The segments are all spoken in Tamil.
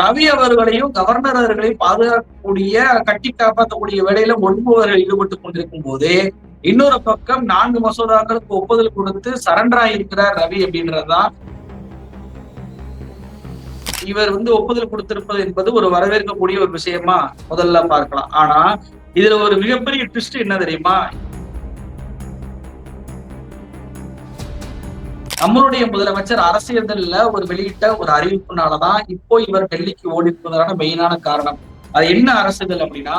ரவி அவர்களையும் கவர்னர் அவர்களையும் பாதுகாக்கக்கூடிய கட்டி காப்பாற்றக்கூடிய வேலையில ஒன்பவர்கள் ஈடுபட்டு கொண்டிருக்கும் போதே இன்னொரு பக்கம் நான்கு மசோதாக்களுக்கு ஒப்புதல் கொடுத்து சரண்டர் இருக்கிறார் ரவி அப்படின்றதுதான். இவர் வந்து ஒப்புதல் கொடுத்திருப்பது என்பது ஒரு வரவேற்கக்கூடிய ஒரு விஷயமா முதல்ல பார்க்கலாம். ஆனா இதுல ஒரு மிகப்பெரிய ட்விஸ்ட் என்ன தெரியுமா? நம்மளுடைய முதலமைச்சர் அரசியல்ல ஒரு வெளியிட்ட ஒரு அறிவிப்புனாலதான் இப்போ இவர் டெல்லிக்கு ஓடி இருப்பதற்கான மெயினான காரணம். அது என்ன அரசியல் அப்படின்னா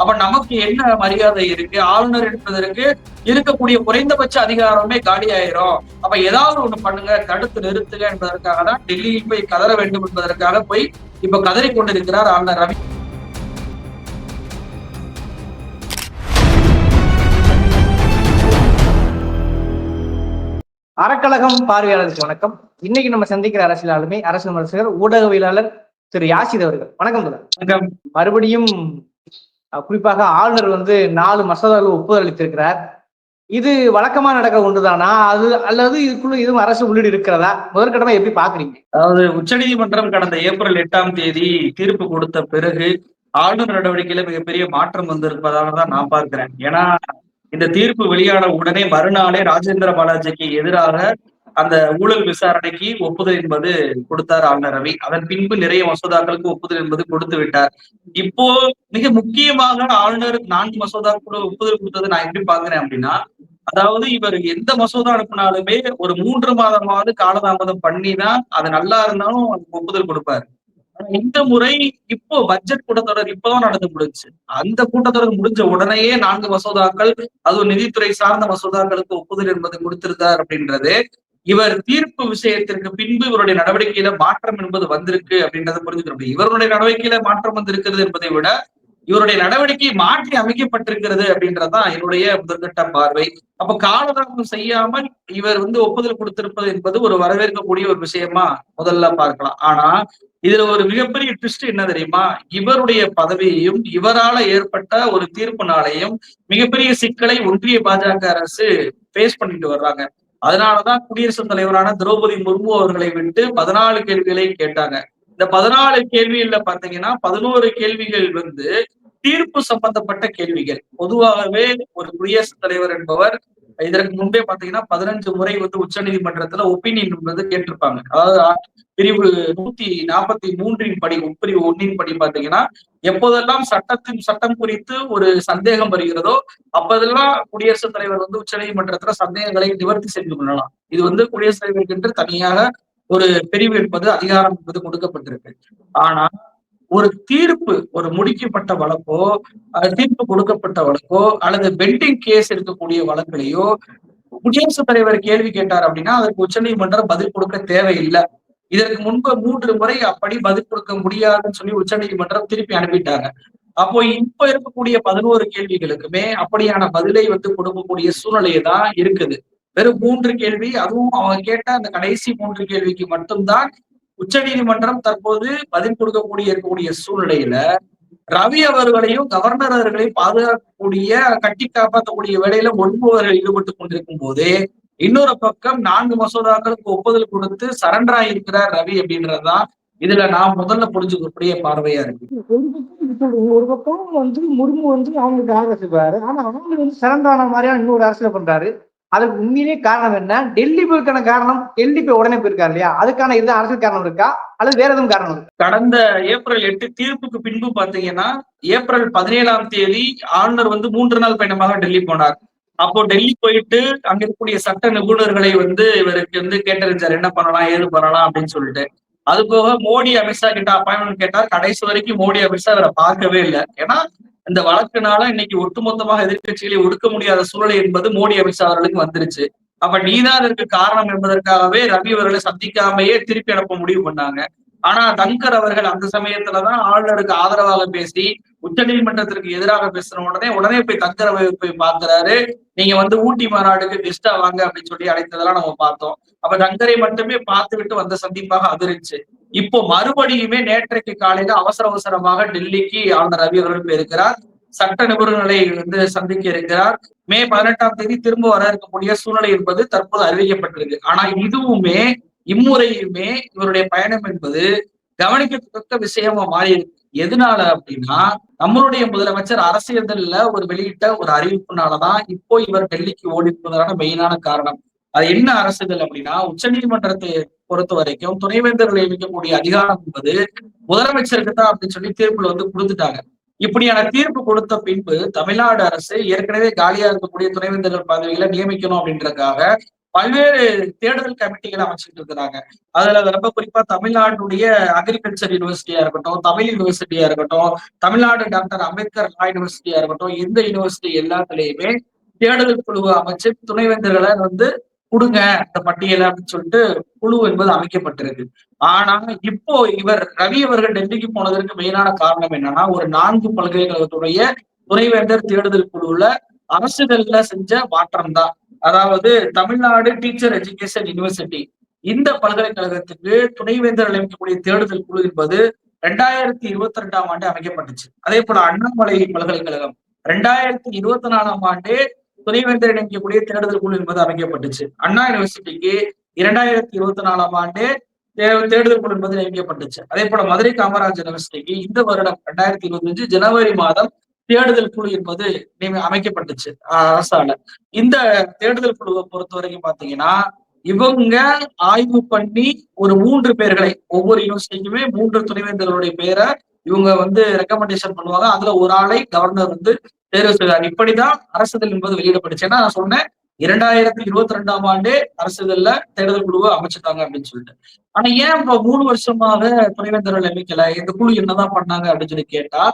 அப்ப நமக்கு என்ன மரியாதை இருக்கு? ஆளுநர் என்பதற்கு இருக்கக்கூடிய குறைந்தபட்ச அதிகாரமே காலி ஆயிரும் அப்ப ஏதாவது ஒண்ணு பண்ணுங்க தடுத்து நிறுத்துங்க என்பதற்காக தான் டெல்லியில் போய் கதற வேண்டும் என்பதற்காக போய் இப்ப கதறி கொண்டிருக்கிறார் ஆளுநர் ரவி. அறக்கழகம் பார்வையாளருக்கு வணக்கம். இன்னைக்கு நம்ம சந்திக்கிற அரசியல் ஆளுமை அரசு விமர்சகர் ஊடகவியலாளர் திரு யாசித் அவர்கள். வணக்கம் வணக்கம். மறுபடியும் குறிப்பாக ஆளுநர் வந்து நாலு மசோதாக்கள் ஒப்புதல் அளித்திருக்கிறார். இது வழக்கமா நடக்கிற ஒன்றுதானா? அது அல்லது இதுக்குள்ள இதுவும் அரசு உள்ளீடு இருக்கிறதா? முதற்கட்டமா எப்படி பாக்குறீங்க? அதாவது உச்சநீதிமன்றம் கடந்த ஏப்ரல் எட்டாம் தேதி தீர்ப்பு கொடுத்த பிறகு ஆளுநர் நடவடிக்கையில மிகப்பெரிய மாற்றம் வந்திருப்பதாக தான் நான் பார்க்கிறேன். ஏன்னா இந்த தீர்ப்பு வெளியான உடனே மறுநாளே ராஜேந்திர பாலாஜிக்கு எதிராக அந்த ஊழல் விசாரணைக்கு ஒப்புதல் என்பது கொடுத்தார் ஆளுநர் ரவி. அதன் பின்பு நிறைய மசோதாக்களுக்கு ஒப்புதல் என்பது கொடுத்து விட்டார். இப்போ மிக முக்கியமாக ஆளுநர் நான்கு மசோதாக்களோட ஒப்புதல் கொடுத்தது நான் எப்படி பாக்குறேன் அப்படின்னா அதாவது இவர் எந்த மசோதா அனுப்பினாலுமே ஒரு மூன்று மாதமாவது காலதாமதம் பண்ணி தான் அது நல்லா இருந்தாலும் அதுக்கு ஒப்புதல் கொடுப்பாரு. இந்த முறை இப்போ பட்ஜெட் கூட்டத்தொடர் இப்பதான் நடந்து முடிஞ்சு. அந்த கூட்டத்தொடர் முடிஞ்ச உடனேயே நான்கு மசோதாக்கள் அதுவும் நிதித்துறை சார்ந்த மசோதாக்களுக்கு ஒப்புதல் என்பது கொடுத்திருந்தார் அப்படின்றது. இவர் தீர்ப்பு விஷயத்திற்கு பின்பு இவருடைய நடவடிக்கையில மாற்றம் என்பது வந்திருக்கு அப்படின்றத புரிஞ்சுக்கணும் இவருடைய நடவடிக்கையில மாற்றம் வந்திருக்கிறது என்பதை விட இவருடைய நடவடிக்கை மாற்றி அமைக்கப்பட்டிருக்கிறது அப்படின்றதுதான் என்னுடைய முதற்கட்ட பார்வை. அப்ப காலதாமதம் செய்யாமல் இவர் வந்து ஒப்புதல் கொடுத்திருப்பது என்பது ஒரு வரவேற்கக்கூடிய ஒரு விஷயமா முதல்ல பார்க்கலாம். ஆனா இதுல ஒரு மிகப்பெரிய ட்விஸ்ட் என்ன தெரியுமா? இவருடைய பதவியையும் இவரால ஏற்பட்ட ஒரு தீர்ப்புனாலையும் மிகப்பெரிய சிக்கலை ஒன்றிய பாஜக அரசு பேஸ் பண்ணிட்டு வர்றாங்க. அதனாலதான் குடியரசுத் தலைவரான திரௌபதி முர்மு அவர்களை விட்டு பதினாலு கேள்விகளை கேட்டாங்க. இந்த பதினாலு கேள்விகள்ல பாத்தீங்கன்னா பதினோரு கேள்விகள் வந்து தீர்ப்பு சம்பந்தப்பட்ட கேள்விகள். பொதுவாகவே ஒரு குடியரசுத் தலைவர் என்பவர் இதற்கு முன்பே பாத்தீங்கன்னா பதினஞ்சு முறை வந்து உச்ச நீதிமன்றத்துல ஒப்பீனியன் என்பது கேட்டிருப்பாங்க. அதாவது பிரிவு நூத்தி நாற்பத்தி மூன்றின் படி உட்பிரிவு ஒன்னின் படி பாத்தீங்கன்னா எப்போதெல்லாம் சட்டத்தின் சட்டம் குறித்து ஒரு சந்தேகம் வருகிறதோ அப்போதெல்லாம் குடியரசுத் தலைவர் வந்து உச்ச நீதிமன்றத்துல சந்தேகங்களை நிவர்த்தி செய்து கொள்ளலாம். இது வந்து குடியரசுத் தலைவருக்கு என்று தனியாக ஒரு பிரிவு என்பது அதிகாரம் என்பது கொடுக்கப்பட்டிருக்கு. ஆனா ஒரு தீர்ப்பு ஒரு முடிக்கப்பட்ட வழக்கோ தீர்ப்பு கொடுக்கப்பட்ட வழக்கோ அல்லது பெண்டிங் கேஸ் இருக்கக்கூடிய வழக்குலையோ குடியரசுத் தலைவர் கேள்வி கேட்டார் அப்படின்னா அதற்கு உச்சநீதிமன்றம் பதில் கொடுக்க தேவையில்லை. இதற்கு முன்பு மூன்று முறை அப்படி பதில் கொடுக்க முடியாதுன்னு சொல்லி உச்சநீதிமன்றம் திருப்பி அனுப்பிட்டாங்க. அப்போ இப்ப இருக்கக்கூடிய பதினோரு கேள்விகளுக்குமே அப்படியான பதிலை வந்து கொடுக்கக்கூடிய சூழ்நிலையை தான் இருக்குது. வெறும் மூன்று கேள்வி அதுவும் அவங்க கேட்ட அந்த கடைசி மூன்று கேள்விக்கு மட்டும்தான் உச்ச நீதிமன்றம் தற்போது பதில் கொடுக்கக்கூடிய இருக்கக்கூடிய சூழ்நிலையில ரவி அவர்களையும் கவர்னர் அவர்களையும் பாதுகாக்கக்கூடிய கட்டி காப்பாற்றக்கூடிய வேலையில ஒன்பவர்கள் ஈடுபட்டு கொண்டிருக்கும் போதே இன்னொரு பக்கம் நான்கு மசோதாக்களுக்கு ஒப்புதல் கொடுத்து சரண்டரா இருக்கிறார் ரவி அப்படின்றதுதான் இதுல நான் முதல்ல புரிஞ்சுக்கக்கூடிய பார்வையா இருக்கு. ஒரு பக்கம் வந்து முர்மு வந்து அவங்களுக்கு ஆதரவு ஆனா அவங்க வந்து சிறந்தான மாதிரியான இன்னொரு அரசியல் பண்றாரு. அதுக்கு உண்மையிலேயே காரணம் என்ன? டெல்லி போயிருக்கான காரணம் டெல்லி போய் உடனே போயிருக்காரு இல்லையா? அதுக்கான எதுவும் அரசியல் காரணம் இருக்கா? அல்லது வேற எதுவும் காரணம் இருக்கா? கடந்த ஏப்ரல் எட்டு தீர்ப்புக்கு பின்பு பாத்தீங்கன்னா ஏப்ரல் பதினேழாம் தேதி ஆளுநர் வந்து மூன்று நாள் பயணமாக டெல்லி போனார். அப்போ டெல்லி போயிட்டு அங்க இருக்கக்கூடிய சட்ட நிபுணர்களை வந்து இவருக்கு வந்து கேட்டறிஞ்சார். என்ன பண்ணலாம் ஏது பண்ணலாம் அப்படின்னு சொல்லிட்டு. அது போக மோடி அமித்ஷா கிட்ட அப்பாயின்மெண்ட் கேட்டார். கடைசி வரைக்கும் மோடி அமித்ஷா இவரை பார்க்கவே இல்லை. ஏன்னா இந்த வழக்குனால இன்னைக்கு ஒட்டுமொத்தமாக எதிர்க்கட்சிகளை ஒடுக்க முடியாத சூழல் என்பது மோடி அமித்ஷா அவர்களுக்கு வந்துருச்சு. அப்ப நீதான் அதற்கு காரணம் என்பதற்காகவே ரவி அவர்களை சந்திக்காமையே திருப்பி அனுப்ப முடிவு பண்ணாங்க. ஆனா தங்கர் அவர்கள் அந்த சமயத்துலதான் ஆளுநருக்கு ஆதரவாக பேசி உச்ச நீதிமன்றத்திற்கு எதிராக பேசின உடனே உடனே போய் தங்கர் போய் பாக்குறாரு நீங்க வந்து ஊட்டி மாநாடுக்கு கெஸ்டா வாங்க அப்படின்னு சொல்லி அழைத்ததெல்லாம் நம்ம பார்த்தோம். அப்ப தங்கரை மட்டுமே பார்த்து விட்டு வந்த சந்திப்பாக அதிர்ச்சு. இப்போ மறுபடியுமே நேற்றைக்கு காலையில அவசர அவசரமாக டெல்லிக்கு ஆளுநர் ரவி அவர்கள் போயிருக்கிறார். சட்ட நிபுணர்களை வந்து சந்திக்க இருக்கிறார். மே பதினெட்டாம் தேதி திரும்ப வர இருக்கக்கூடிய சூழ்நிலை என்பது தற்போது அறிவிக்கப்பட்டிருக்கு. ஆனா இதுவுமே இம்முறையுமே இவருடைய பயணம் என்பது கவனிக்கத்தக்க விஷயமா மாறி இருக்கு எதனால அப்படின்னா நம்மளுடைய முதலமைச்சர் அரசியல்ல ஒரு வெளியிட்ட ஒரு அறிவிப்புனாலதான் இப்போ இவர் டெல்லிக்கு ஓடி இருப்பதற்கான மெயினான காரணம். அது என்ன அரசுகள் அப்படின்னா உச்ச நீதிமன்றத்தை பொறுத்த வரைக்கும் துணைவேந்தர்கள் நியமிக்கக்கூடிய அதிகாரம் என்பது முதலமைச்சருக்கு தான் அப்படின்னு சொல்லி தீர்ப்புல வந்து கொடுத்துட்டாங்க. இப்படியான தீர்ப்பு கொடுத்த பின்பு தமிழ்நாடு அரசு ஏற்கனவே காலியா இருக்கக்கூடிய துணைவேந்தர்கள் பதவிகளை நியமிக்கணும் அப்படின்றதுக்காக பல்வேறு தேடுதல் கமிட்டிகளை அமைச்சிட்டு இருக்கிறாங்க. அதுல ரொம்ப குறிப்பா தமிழ்நாட்டுடைய அக்ரிகல்ச்சர் யூனிவர்சிட்டியா இருக்கட்டும் தமிழ் யூனிவர்சிட்டியா இருக்கட்டும் தமிழ்நாடு டாக்டர் அம்பேத்கர் லா யூனிவர்சிட்டியா இருக்கட்டும் இந்த யூனிவர்சிட்டி எல்லாத்துலயுமே தேடுதல் குழுவை அமைச்சு துணைவேந்தர்களை வந்து கொடுங்க இந்த பட்டியலை அப்படின்னு சொல்லிட்டு குழு என்பது அமைக்கப்பட்டிருக்கு. ஆனா இப்போ இவர் ரவி அவர்கள் டெல்லிக்கு போனதற்கு மெயினான காரணம் என்னன்னா ஒரு நான்கு பல்கலைக்கழகத்துடைய துணைவேந்தர் தேடுதல் குழுவுல அரசுகள்ல செஞ்ச மாற்றம் தான் அதாவது தமிழ்நாடு டீச்சர் எஜுகேஷன் யூனிவர்சிட்டி இந்த பல்கலைக்கழகத்துக்கு துணைவேந்தர் நியமிக்கக்கூடிய தேடுதல் குழு என்பது ரெண்டாயிரத்தி இருபத்தி ரெண்டாம் ஆண்டு அமைக்கப்பட்டுச்சு. அதே போல அண்ணாமலை பல்கலைக்கழகம். ரெண்டாயிரத்தி இருபத்தி நாலாம் ஆண்டு துணைவேந்தர் இணைக்கக்கூடிய தேடுதல் குழு என்பது அமைக்கப்பட்டுச்சு. அண்ணா யூனிவர்சிட்டிக்கு இரண்டாயிரத்தி இருபத்தி நாலாம் ஆண்டு தேடுதல் குழு என்பது நியமிக்கப்பட்டுச்சு. அதே போல மதுரை காமராஜ் யூனிவர்சிட்டிக்கு இந்த வருடம் ரெண்டாயிரத்தி இருபத்தி அஞ்சு ஜனவரி மாதம் தேடுதல் குழு என்பது அமைக்கப்பட்டுச்சு. அரசால. இந்த தேடுதல் குழுவை பொறுத்த வரைக்கும் பாத்தீங்கன்னா இவங்க ஆய்வு பண்ணி ஒரு மூன்று பேர்களை ஒவ்வொரு யூனிவர்சிட்டிக்குமே மூன்று துணைவேந்தர்களுடைய பேரை இவங்க வந்து ரெக்கமெண்டேஷன் பண்ணுவாங்க. அதுல ஒரு ஆளை கவர்னர் வந்து தேர்வு செய்தார். இப்படிதான் அரசுதல் என்பது வெளியிடப்பட்டுச்சு. ஏன்னா நான் சொன்னேன் இரண்டாயிரத்தி இருபத்தி ரெண்டாம் ஆண்டு அரசுதல்ல தேடுதல் குழுவை அமைச்சிட்டாங்க அப்படின்னு சொல்லிட்டு. ஆனா ஏன் இப்ப மூணு வருஷமாக துணைவேந்தர்கள் அமைக்கல இந்த குழு என்னதான் பண்ணாங்க அப்படின்னு சொல்லி கேட்டா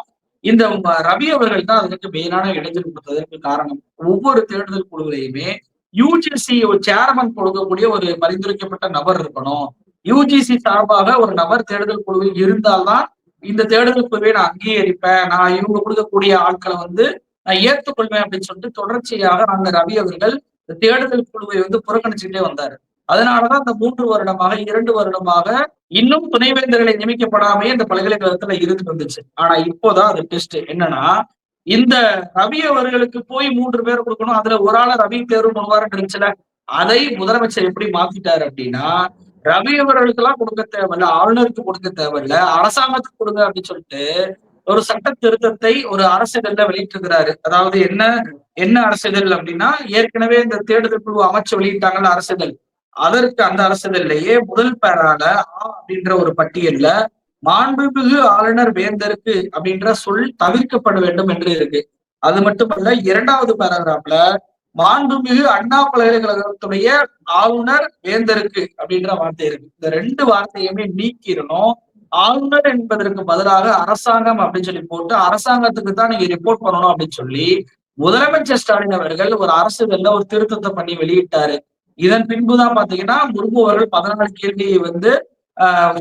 இந்த ரவி அவர்கள் தான் அதுக்கு மெயினான இடைஞ்சல் கொடுத்ததற்கு காரணம். ஒவ்வொரு தேடுதல் குழுவிலையுமே யூஜிசி ஒரு சேர்மன் கொடுக்கக்கூடிய ஒரு பரிந்துரைக்கப்பட்ட நபர் இருக்கணும். யூஜிசி சார்பாக ஒரு நபர் தேடுதல் குழுவில் இருந்தால்தான் இந்த தேடுதல் குழுவை நான் அங்கீகரிப்பேன் நான் இவங்க கொடுக்கக்கூடிய ஆட்களை வந்து நான் ஏற்றுக்கொள்வேன் அப்படின்னு சொல்லிட்டு தொடர்ச்சியாக அந்த ரவி அவர்கள் இந்த தேடுதல் குழுவை வந்து புறக்கணிச்சுக்கிட்டே வந்தாரு. அதனாலதான் இந்த மூன்று வருடமாக இரண்டு வருடமாக இன்னும் துணைவேந்தர்களை நியமிக்கப்படாமே இந்த பல்கலைக்கழகத்துல இருந்து வந்துச்சு. ஆனா இப்போதான் அது டெஸ்ட் என்னன்னா இந்த ரவி அவர்களுக்கு போய் மூன்று பேர் கொடுக்கணும் அதுல ஒரு ஆளை ரவி தேர்வு பண்ணுவாருன்னு இருந்துச்சுல அதை முதலமைச்சர் எப்படி மாத்திட்டாரு அப்படின்னா ரவி அவர்களுக்கு எல்லாம் கொடுக்க தேவையில்ல ஆளுநருக்கு கொடுக்க தேவையில்ல அரசாங்கத்துக்கு கொடுங்க அப்படின்னு சொல்லிட்டு ஒரு சட்ட திருத்தத்தை ஒரு அரசியல்ல வெளியிட்டிருக்கிறாரு. அதாவது என்ன என்ன அரசிதழ் அப்படின்னா ஏற்கனவே இந்த தேடுதல் குழு அமைச்சு வெளியிட்டாங்கல்ல அரசிதழ் அதற்கு அந்த அரசியல்லையே முதல் பேரால ஆ அப்படின்ற ஒரு பட்டியல்ல மாண்புமிகு ஆளுநர் வேந்தருக்கு அப்படின்ற சொல் தவிர்க்கப்பட வேண்டும் என்று இருக்கு. அது மட்டுமல்ல இரண்டாவது பேராகிராஃப்ல மாண்புமிகு அண்ணா பல்கலைக்கழகத்துடைய ஆளுநர் வேந்தருக்கு அப்படின்ற வார்த்தை இருக்கு. இந்த ரெண்டு வார்த்தையுமே நீக்கிடணும். ஆளுநர் என்பதற்கு பதிலாக அரசாங்கம் அப்படின்னு சொல்லி போட்டு அரசாங்கத்துக்கு தான் நீங்க ரிப்போர்ட் பண்ணணும் அப்படின்னு சொல்லி முதலமைச்சர் ஸ்டாலின் அவர்கள் ஒரு அரசுகள்ல ஒரு திருத்தத்தை பண்ணி வெளியிட்டாரு. இதன் பின்புதான் பாத்தீங்கன்னா முர்மு அவர்கள் பதினாலு கேள்வியை வந்து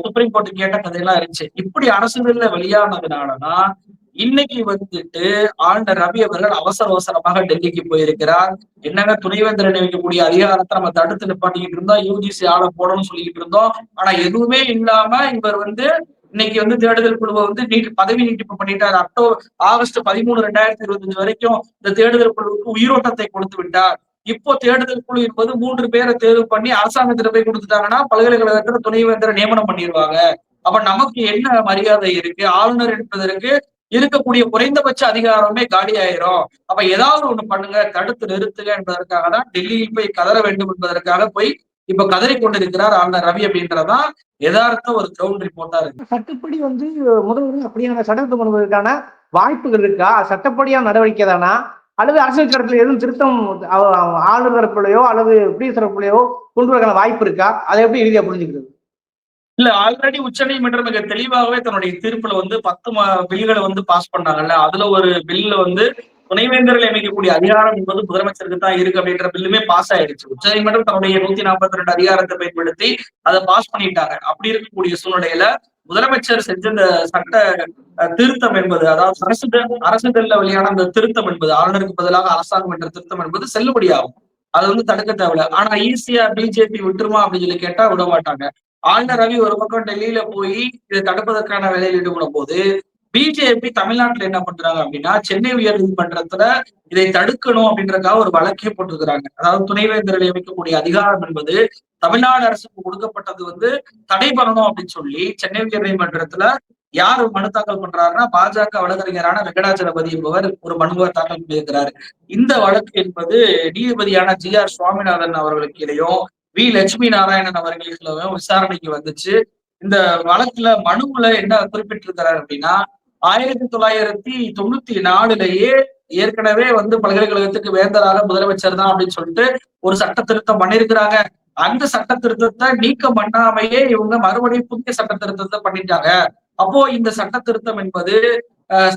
சுப்ரீம் கோர்ட்டு கேட்ட கதையெல்லாம் இருந்துச்சு. இப்படி அரசுகள்ல வெளியானதுனாலதான் இன்னைக்கு வந்துட்டு ஆளுநர் ரவி அவர்கள் அவசர அவசரமாக டெல்லிக்கு போயிருக்கிறார். என்னங்க துணைவேந்தர் நியமிக்கக்கூடிய அதிகாரத்தை நம்ம தடுத்து நிப்பாட்டிக்கிட்டு இருந்தோம். யூஜிசி ஆள போடணும்னு சொல்லிக்கிட்டு இருந்தோம். ஆனா எதுவுமே இல்லாம இவர் வந்து இன்னைக்கு வந்து தேடுதல் குழுவை வந்து நீட் பதவி நீட்டிப்பு பண்ணிட்டார். அக்டோபர் ஆகஸ்ட் பதிமூணு ரெண்டாயிரத்தி இருபத்தி அஞ்சு வரைக்கும் இந்த தேடுதல் குழுவுக்கு உயிரோட்டத்தை கொடுத்து விட்டார். இப்போ தேடுதல் குழு என்பது மூன்று பேரை தேர்வு பண்ணி அரசாங்கத்திட்ட போய் கொடுத்துட்டாங்கன்னா பல்கலைக்கழகத்துல துணைவேந்தரை நியமனம் பண்ணிடுவாங்க அப்ப நமக்கு என்ன மரியாதை இருக்கு? ஆளுநர் என்பதற்கு இருக்கக்கூடிய குறைந்தபட்ச அதிகாரமே காலி ஆயிரும் அப்ப ஏதாவது ஒண்ணு பண்ணுங்க தடுத்து நிறுத்துங்க என்பதற்காக தான் டெல்லியில் போய் கதற வேண்டும் என்பதற்காக போய் இப்ப கதறி கொண்டிருக்கிறார் ஆளுநர் ரவி அப்படின்றதான் யதார்த்த ஒரு கிரவுண்ட் ரிப்போர்ட்டா இருக்கு. சட்டப்படி வந்து முதல்வர் அப்படியான சட்டத்தை பண்ணுவதற்கான வாய்ப்புகள் இருக்கா? சட்டப்படியான நடவடிக்கை தானா? அல்லது அரசியல் தரப்புல எதுவும் திருத்தம் ஆளுநர் தரப்புலையோ அல்லது பிரிய தரப்புலையோ கொண்டு வரக்கான வாய்ப்பு இருக்கா? அதை எப்படி இறுதியா புரிஞ்சுக்கிறது? இல்ல ஆல்ரெடி உச்ச நீதிமன்றம் மிக தெளிவாகவே தன்னுடைய தீர்ப்புல வந்து பத்து பில்களை வந்து பாஸ் பண்ணாங்கல்ல அதுல ஒரு பில்ல வந்து துணைவேந்தர்கள் அமைக்கக்கூடிய அதிகாரம் என்பது முதலமைச்சருக்கு தான் இருக்கு அப்படின்ற பில்லுமே பாஸ் ஆயிடுச்சு. உச்ச நீதிமன்றம் தன்னுடைய நூத்தி நாற்பத்தி ரெண்டு அதிகாரத்தை பயன்படுத்தி அதை பாஸ் பண்ணிட்டாங்க. அப்படி இருக்கக்கூடிய சூழ்நிலையில முதலமைச்சர் செஞ்ச இந்த சட்ட திருத்தம் என்பது அதாவது அரசு அரசுதல்ல வெளியான அந்த திருத்தம் என்பது ஆளுநருக்கு பதிலாக அரசாங்கம் என்ற திருத்தம் என்பது செல்லுபடியாகும். அது வந்து தடுக்க தேவையில்ல. ஆனா ஈஸியா பிஜேபி விட்டுருமா அப்படின்னு சொல்லி கேட்டா விட மாட்டாங்க ஆளுநர் ரவி ஒரு பக்கம் டெல்லியில போய் இதை தடுப்பதற்கான வேலையில் ஈடுபடும் போது பிஜேபி தமிழ்நாட்டுல என்ன பண்றாங்க அப்படின்னா சென்னை உயர் நீதிமன்றத்துல இதை தடுக்கணும் அப்படின்றதுக்காக ஒரு வழக்கே போட்டிருக்கிறாங்க. அதாவது துணைவேந்தர் நியமிக்கக்கூடிய அதிகாரம் என்பது தமிழ்நாடு அரசுக்கு கொடுக்கப்பட்டது வந்து தடை பண்ணணும் அப்படின்னு சொல்லி சென்னை உயர் நீதிமன்றத்துல யார் மனு தாக்கல் பண்றாருன்னா பாஜக வழக்கறிஞரான வெங்கடாச்சலபதி என்பவர் ஒரு மனுவை தாக்கல் பண்ணியிருக்கிறாரு. இந்த வழக்கு என்பது நீதிபதியான ஜி ஆர் சுவாமிநாதன் அவர்களுக்கு இடையும் வி. லட்சுமி நாராயணன் அவர்களுக்கு விசாரணைக்கு வந்துச்சு. இந்த வழக்குல மனுவுல என்ன குறிப்பிட்டிருக்கிறார் அப்படின்னா ஆயிரத்தி தொள்ளாயிரத்தி தொண்ணூத்தி நாலுலயே ஏற்கனவே வந்து பல்கலைக்கழகத்துக்கு வேந்தராக முதலமைச்சர் தான் அப்படின்னு சொல்லிட்டு ஒரு சட்ட திருத்தம் பண்ணியிருக்கிறாங்க அந்த சட்ட திருத்தத்தை நீக்கம் பண்ணாமையே இவங்க மறுபடியும் புதிய சட்ட திருத்தத்தை பண்ணிட்டாங்க. அப்போ இந்த சட்ட திருத்தம் என்பது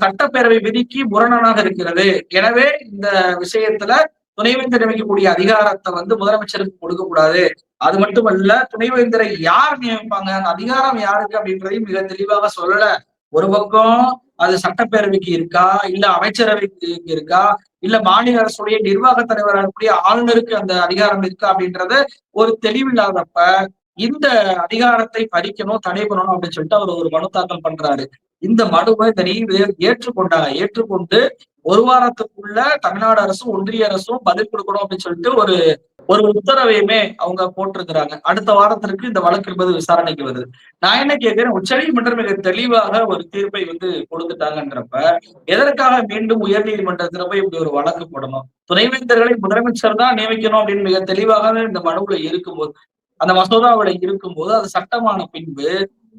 சட்டப்பேரவை விதிக்கு முரணனாக இருக்கிறது. எனவே இந்த விஷயத்துல துணைவேந்தர் நியமிக்கக்கூடிய அதிகாரத்தை வந்து முதலமைச்சருக்கு கொடுக்க கூடாது அது மட்டுமல்ல துணைவேந்தரை யார் நியமிப்பாங்க? அந்த அதிகாரம் யாருக்கு அப்படின்றதையும் மிக தெளிவாக சொல்லல. ஒரு பக்கம் அது சட்டப்பேரவைக்கு இருக்கா? இல்ல அமைச்சரவைக்கு இருக்கா? இல்ல மாநில அரசுடைய நிர்வாக தலைவராகக்கூடிய ஆளுநருக்கு அந்த அதிகாரம் இருக்கா அப்படின்றத ஒரு தெளிவில்லாதப்ப இந்த அதிகாரத்தை பறிக்கணும் தடை பண்ணணும் அப்படின்னு சொல்லிட்டு அவர் ஒரு மனு தாக்கல் பண்றாரு. இந்த மனுவை இந்த நீதி ஏற்றுக்கொண்டாங்க ஏற்றுக்கொண்டு ஒரு வாரத்துக்குள்ள தமிழ்நாடு அரசும் ஒன்றிய அரசும் பதில் கொடுக்கணும் அப்படின்னு சொல்லிட்டு ஒரு ஒரு உத்தரவையுமே அவங்க போட்டிருக்கிறாங்க. அடுத்த வாரத்திற்கு இந்த வழக்கு என்பது விசாரணைக்கு வருது. நான் என்ன கேட்கிறேன் உச்சநீதிமன்றம் மிக தெளிவாக ஒரு தீர்ப்பை வந்து கொடுத்துட்டாங்கன்றப்ப எதற்காக மீண்டும் உயர் நீதிமன்றத்துல போய் இப்படி ஒரு வழக்கு போடணும்? துணைவேந்தர்களை முதலமைச்சர் தான் நியமிக்கணும் அப்படின்னு மிக தெளிவாக இந்த மனுவில் இருக்கும்போது அந்த மசோதாவில் இருக்கும்போது அது சட்டமான பின்பு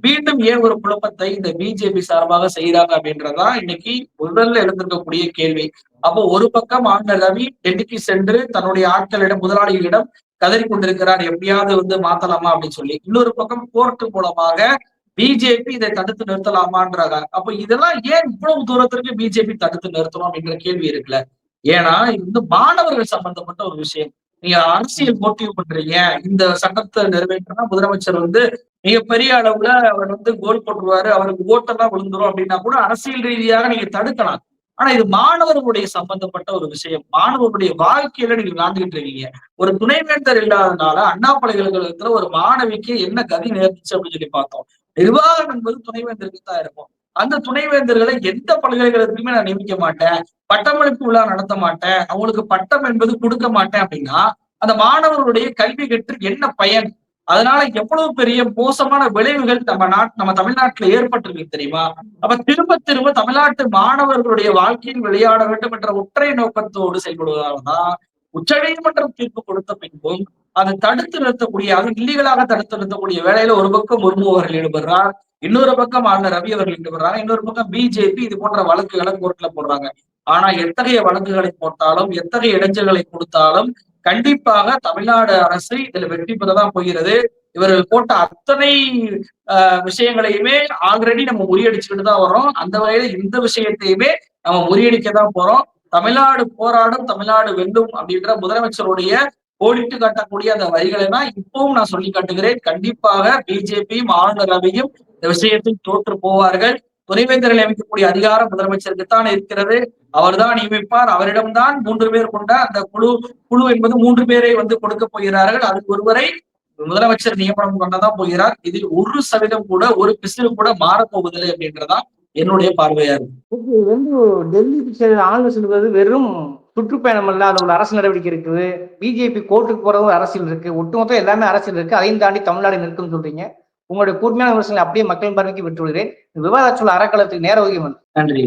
மீண்டும் ஏன் ஒரு குழப்பத்தை இந்த பிஜேபி சார்பாக செய்யறாங்க அப்படின்றதான் இன்னைக்கு முதல்ல எழுந்திருக்கக்கூடிய கேள்வி. அப்போ ஒரு பக்கம் ஆண்டர் ரவி டெல்லிக்கு சென்று தன்னுடைய ஆட்களிடம் முதலாளிகளிடம் கதறி கொண்டிருக்கிறார். எப்படியாவது வந்து மாத்தலாமா அப்படின்னு சொல்லி. இன்னொரு பக்கம் கோர்ட்டு மூலமாக பிஜேபி இதை தடுத்து நிறுத்தலாமான்றாங்க. அப்ப இதெல்லாம் ஏன் இவ்வளவு தூரத்திற்கு பிஜேபி தடுத்து நிறுத்தணும் அப்படிங்கிற கேள்வி இருக்குல்ல. ஏன்னா இது வந்து மாணவர்கள் சம்பந்தப்பட்ட ஒரு விஷயம். நீங்க அரசியல் மோட்டிவ் பண்றீங்க. இந்த சட்டத்தை நிறைவேற்றினா முதலமைச்சர் வந்து மிகப்பெரிய அளவுல அவர் வந்து கோல் போட்டுருவாரு. அவருக்கு ஓட்டெல்லாம் விழுந்துரும் அப்படின்னா கூட அரசியல் ரீதியாக நீங்க தடுக்கலாம். ஆனா இது மாணவர்களுடைய சம்பந்தப்பட்ட ஒரு விஷயம். மாணவர்களுடைய வாழ்க்கையில நீங்க விளாண்டுகிட்டு இருக்கீங்க. ஒரு துணைவேந்தர் இல்லாதனால அண்ணா பல்கலைக்கழகத்துல ஒரு மாணவிக்கு என்ன கதி நேர்ந்துச்சு அப்படின்னு சொல்லி பார்த்தோம். நிர்வாகம் என்பது துணைவேந்தருக்கு தான் இருக்கும். அந்த துணைவேந்தர்களை எந்த பல்கலைக்கழகத்துக்குமே நான் நியமிக்க மாட்டேன். பட்டமளிப்பு விழா நடத்த மாட்டேன். அவங்களுக்கு பட்டம் என்பது கொடுக்க மாட்டேன் அப்படின்னா அந்த மாணவர்களுடைய கல்வி கற்று என்ன பயன்? அதனால எவ்வளவு பெரிய மோசமான விளைவுகள் நம்ம நாட் நம்ம தமிழ்நாட்டுல ஏற்பட்டிருக்கு தெரியுமா? அப்ப திரும்ப திரும்ப தமிழ்நாட்டு மாணவர்களுடைய வாழ்க்கையில் விளையாட வேண்டும் என்ற ஒற்றை நோக்கத்தோடு செயல்படுவதால்தான் உச்ச நீதிமன்றம் தீர்ப்பு கொடுத்த பின்பும் அதை தடுத்து நிறுத்தக்கூடிய அது இல்லீகலாக தடுத்து நிறுத்தக்கூடிய வேலையில ஒரு பக்கம் முர்மு அவர்கள் ஈடுபடுறார் இன்னொரு பக்கம் ஆளுநர் ரவி அவர்கள் ஈடுபடுறாங்க இன்னொரு பக்கம் பிஜேபி இது போன்ற வழக்குகளை கோர்ட்ல போடுறாங்க. ஆனா எத்தகைய வழக்குகளை போட்டாலும் எத்தகைய இடைஞ்சல்களை கொடுத்தாலும் கண்டிப்பாக தமிழ்நாடு அரசு இதுல வெற்றி பெறதான் போகிறது. இவர்கள் போட்ட அத்தனை விஷயங்களையுமே ஆல்ரெடி நம்ம முறியடிச்சுக்கிட்டு தான் வரோம் அந்த வகையில இந்த விஷயத்தையுமே நம்ம முறியடிக்க தான் போறோம். தமிழ்நாடு போராடும் தமிழ்நாடு வெல்லும் அப்படின்ற முதலமைச்சருடைய கோடிட்டு காட்டக்கூடிய அந்த வரிகளை தான் இப்பவும் நான் சொல்லி காட்டுகிறேன். கண்டிப்பாக பிஜேபியும் ஆளுநரவையும் ரவியும் இந்த விஷயத்தில் தோற்று போவார்கள். துணைவேந்தர்கள் அமைக்கக்கூடிய அதிகாரம் முதலமைச்சருக்கு தான் இருக்கிறது. அவர்தான் நியமிப்பார். அவரிடம்தான் மூன்று பேர் கொண்ட அந்த குழு குழு என்பது மூன்று பேரை வந்து கொடுக்க போகிறார்கள். அதுக்கு ஒருவரை முதலமைச்சர் நியமனம் கொண்டதான் போகிறார். இதில் ஒரு சதவீதம் கூட ஒரு பிசிறு கூட மாறப்போவதில்லை அப்படின்றதான் என்னுடைய பார்வையா இருக்கு. இது வந்து டெல்லி ஆளுநர் சொல்வது வெறும் சுற்றுப்பயணம் அல்ல அது ஒரு அரசு நடவடிக்கை இருக்குது. பிஜேபி கோர்ட்டுக்கு போறதும் அரசியல் இருக்கு. ஒட்டுமொத்தம் எல்லாமே அரசியல் இருக்கு. அதையும் தாண்டி தமிழ்நாடு நிற்கும் சொல்றீங்க. உங்களுடைய கூர்மையான விமர்சனங்களை அப்படியே மக்கள் பார்வைக்கு விட்டு விடுகிறேன் விவாத அறக்களத்துக்கு நேர ஒதுக்கி நன்றி.